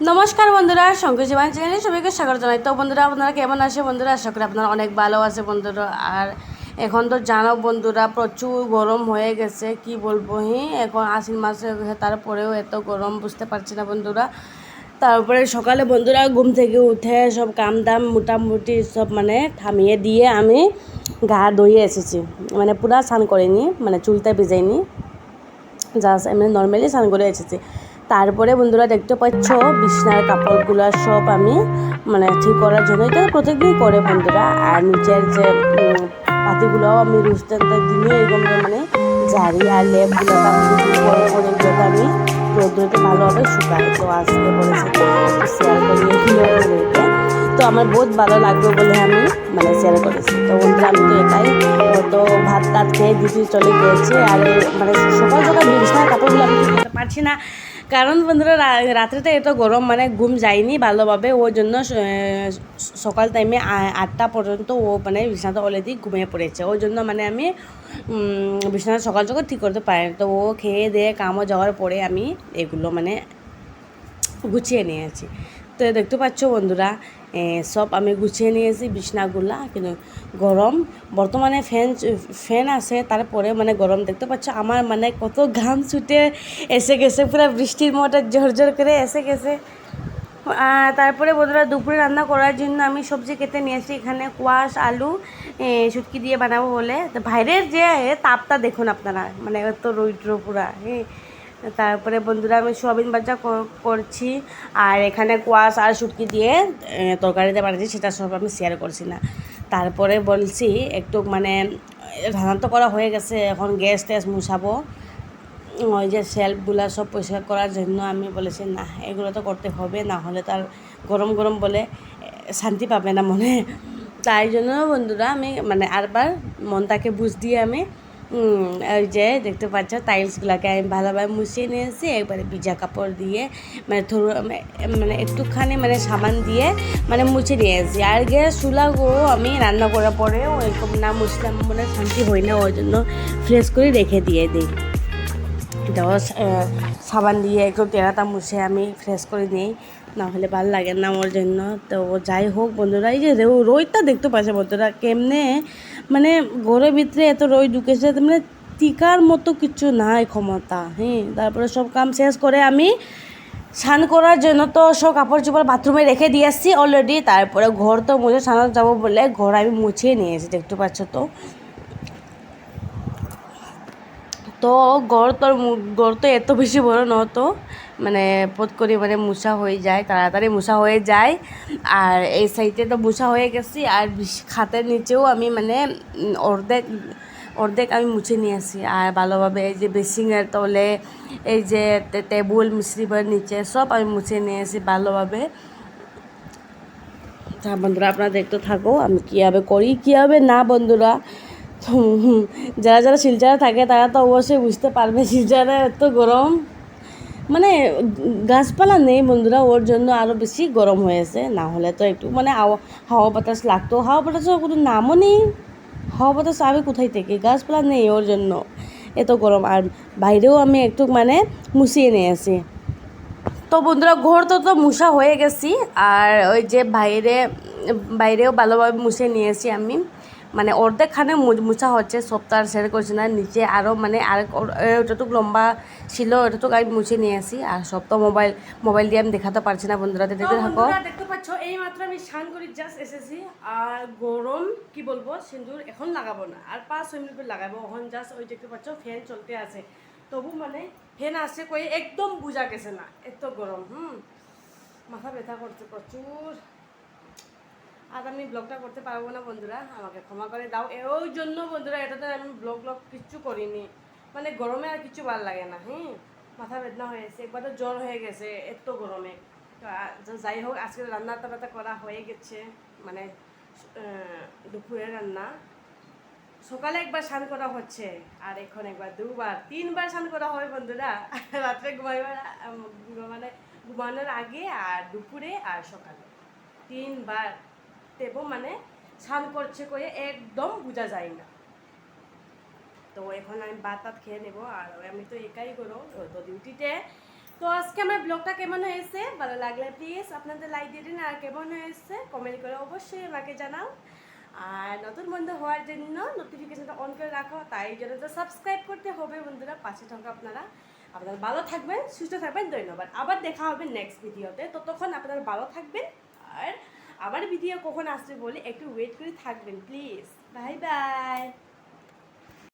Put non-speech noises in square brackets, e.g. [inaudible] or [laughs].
নমস্কার বন্ধুরা শঙ্কর জীবন চ্যানেলে সবাইকে স্বাগত জানাই। তো বন্ধুরা, আপনারা কেমন আছে বন্ধুরা? আশা করি আপনারা অনেক ভালো আছে বন্ধুরা। আর এখন তো জানো বন্ধুরা, প্রচুর গরম হয়ে গেছে, কি বলব হি? এখন আশ্বিন মাস হয়ে গেছে, তারপরেও এত গরম, বুঝতে পারছি না বন্ধুরা। তারপরে সকালে বন্ধুরা ঘুম থেকে উঠে সব কাম দাম মোটামুটি সব মানে থামিয়ে দিয়ে আমি গা ধুয়ে এসেছি। মানে পুরা স্নান করিনি মানে চুলটা ভিজাইনি। জাস্ট এমনি নর্মালি স্নান করে এসেছি। তারপরে বন্ধুরা দেখতে পাচ্ছ বিছনার কাপড়গুলো সব আমি মানে ঠিক করার জন্য এটা প্রত্যেকদিন করে বন্ধুরা। আর নিচের যে পাতিগুলোও আমি রুস্টানটা দিনে এরকম মানে জারি আর লেপগুলো এগুলোকে আমি রোদ্রতে ভালোভাবে শুকাই। তো আজকে বলেছে শেয়ার করি তো আমার বহুত ভালো লাগবে বলে আমি মানে শেয়ার করেছি। তো বন্ধুরা আমি তো একাই ও তো ভাত টাত খেয়ে ডিউটি চলে গিয়েছে। আর মানে সকাল সকাল বিছানার কাপড়গুলো আমি করতে পারছি না। কারণ বন্ধুরা রাত্রিতে এত গরম মানে ঘুম যায়নি ভালোভাবে। ওর জন্য সকাল টাইমে আটটা পর্যন্ত ও মানে বিছানাতে অলরেডি ঘুমিয়ে পড়েছে। ওর জন্য মানে আমি বিছানা সকাল সকাল ঠিক করতে পারি তো ও খেয়ে দিয়ে কামও যাওয়ার পরে আমি এগুলো মানে গুছিয়ে নিয়েছি। তো দেখতে পাচ্ছ বন্ধুরা সব আমি গুছিয়ে নিয়েছি বিছনাগুলা কিন্তু গরম। বর্তমানে ফ্যান ফ্যান আছে তারপরে মানে গরম। দেখতে পাচ্ছ আমার মানে কত ঘাম ছুটে এসে গেছে পুরো বৃষ্টির মতো ঝরঝর করে এসে গেছে। তারপরে বন্ধুরা দুপুরে রান্না করার জন্য আমি সবজি কেটে নিয়েছি এখানে কোয়াশ আলু এ, শুটকি দিয়ে বানাবো বলে। তো বাইরের যে তাপটা দেখুন আপনারা মানে এত রৌদ্র পুরা হ্যাঁ তারপরে বন্ধুরা আমি সোয়াবিন কর- করছি, আর এখানে কোয়াশ আর শুটকি দিয়ে তরকারিতে বানাচ্ছি, সেটা সব আমি শেয়ার করছি না। তারপরে বলছি, একটু মানে রান্না তো করা হয়ে গেছে, এখন গ্যাস ট্যাস মুছাবো। ওই যে সেলফগুলো সব পরিষ্কার করার জন্য আমি বলেছি, না, এগুলো তো করতে হবে, না হলে তার গরম গরম বলে শান্তি পাবে না মনে। তাই জন্য বন্ধুরা আমি মানে আরবার মনটাকে বুঝ দিয়ে আমি ওই যে দেখতে পাচ্ছ টাইলসগুলোকে আমি ভালোভাবে মুছিয়ে নিয়েছি, একবারে ভিজা কাপড় দিয়ে মানে থরু মানে একটুখানি মানে সাবান দিয়ে মানে মুছে নিয়েছি। আর গ্যাস চুলাগো আমি রান্না করার পরে ওইরকম না মুছলাম মানে শান্তি হয় না, ওই জন্য ফ্রেশ করে রেখে দিয়ে দিই। দেওয়া সাবান দিয়ে একটু তেরাটা মুছে আমি ফ্রেশ করে নিই। না হলে ভালো লাগে না আমার জন্য। তো যাই হোক বন্ধুরা, এই যে রোদটা দেখতে পাচ্ছে বন্ধুরা কেমনে? মানে ঘরের ভিতরে এত রোদ ঢুকেছে মানে টিকার মতো কিছু নাই ক্ষমতা হ্যাঁ? তারপরে সব কাম শেষ করে আমি স্নান করার জন্য তো সব কাপড় চোপড় বাথরুমে রেখে দিয়ে আসছি অলরেডি। তারপরে ঘর তো মুছে স্নান যাব বলে ঘর আমি মুছিয়ে নিয়েছি দেখতে পাচ্ছ তো? তো গড় তোর গড় তো এত বেশি বড় নতো। মানে পত করে মানে মুছা হয়ে যায়, তাড়াতাড়ি মুছা হয়ে যায়। আর এই সাইডে তো মুছা হয়ে গেছি, আর খাতের নিচেও আমি মানে অর্ধেক অর্ধেক আমি মুছে নিয়ে আসি। আর ভালোভাবে এই যে বেসিংয়ের তলে, এই যে টেবুল মিস্ত্রিবার নিচে সব আমি মুছে নিয়ে আসি ভালোভাবে। বন্ধুরা, আপনারা দেখতে থাকো, আমি কীভাবে করি, কীভাবে না বন্ধুরা। যারা যারা শিলচরে থাকে তারা তো অবশ্যই বুঝতে পারবে শিলচরে এত গরম। মানে গাছপালা নেই বন্ধুরা, ওর জন্য আরও বেশি গরম হয়েছে। না হলে তো একটু মানে হাওয়া বাতাস লাগতো। হাওয়া বাতাসের কোনো নামও নেই। হাওয়া বাতাস আমি কোথায় থেকে? গাছপালা নেই ওর জন্য এত গরম। আর বাইরেও আমি একটু মানে মুছিয়ে নিয়েছি তো বন্ধুরা, ঘর তো তো মুছা হয়ে গেছি। আর ওই যে বাইরে বাইরেও ভালোভাবে মুছে নিয়েছি আমি। মানে অর্ধেকখানে মুছা হচ্ছে সপ্তাহ শেয়ার করছি না। নিচে আরও মানে আর ওটাটুক লম্বা ছিল ওটাটুক আমি মুছে নিয়েছি আর সব তো মোবাইল মোবাইল দিয়ে আমি দেখাতে পারছি না বন্ধুরা দেখতে থাকো। দেখতে পাচ্ছ এই মাত্র আমি স্নান করে জাস্ট এসেছি আর গরম কি বলব সিঁদুর এখন লাগাবো না। আর পাঁচ ছয় মিনিট লাগাবো এখন জাস্ট ওই দেখতে পাচ্ছ ফ্যান চলতে আছে। তবু মানে ফ্যান আছে কই একদম বোঝা গেছে না এত গরম হুম। মাথা ব্যথা করছে প্রচুর। আর আমি ব্লগটা করতে পারব না, বন্ধুরা। আমাকে ক্ষমা করে দাও। ওই জন্য বন্ধুরা, এটাতে আমি ব্লগ ব্লগ কিচ্ছু করিনি। মানে গরমে আর কিছু ভালো লাগে না হ্যাঁ মাথা বেদনা হয়েছে একবার তো জ্বর হয়ে গেছে, এত গরমে। যাই হোক, আজকে রান্না টান্না করা হয়ে গেছে। মানে দুপুরে রান্না। সকালে একবার স্নান করা হচ্ছে, আর এখন একবার দুবার, তিনবার স্নান করা হয়, বন্ধুরা। [laughs] রাত্রে ঘুমাইবার মানে ঘুমানোর আগে আর দুপুরে আর সকালে। তিনবার। দেবো মানে স্নান করছে করে একদম বোঝা যায় না। তো এখন আমি ভাত টাত খেয়ে নেব আর আমি তো একাই করো তো ডিউটিতে। তো আজকে আমার ব্লগটা কেমন হয়েছে? ভালো লাগলে প্লিজ আপনাদের লাইক দিয়ে দিন আর কেমন হয়েছে? কমেন্ট করে অবশ্যই আমাকে জানাও। আর নতুন বন্ধু হওয়ার জন্য নোটিফিকেশনটা অন করে রাখো, তাই জন্য তো সাবস্ক্রাইব করতে হবে বন্ধুরা, পাশে থাকা আপনারা। আপনারা ভালো থাকবেন, সুস্থ থাকবেন, ধন্যবাদ। আবার দেখা হবে নেক্সট ভিডিওতে ততক্ষণ আপনারা ভালো থাকবেন আর আমার ভিডিও কখন আসবে বলে একটু ওয়েট করে থাকবেন প্লিজ বাই বাই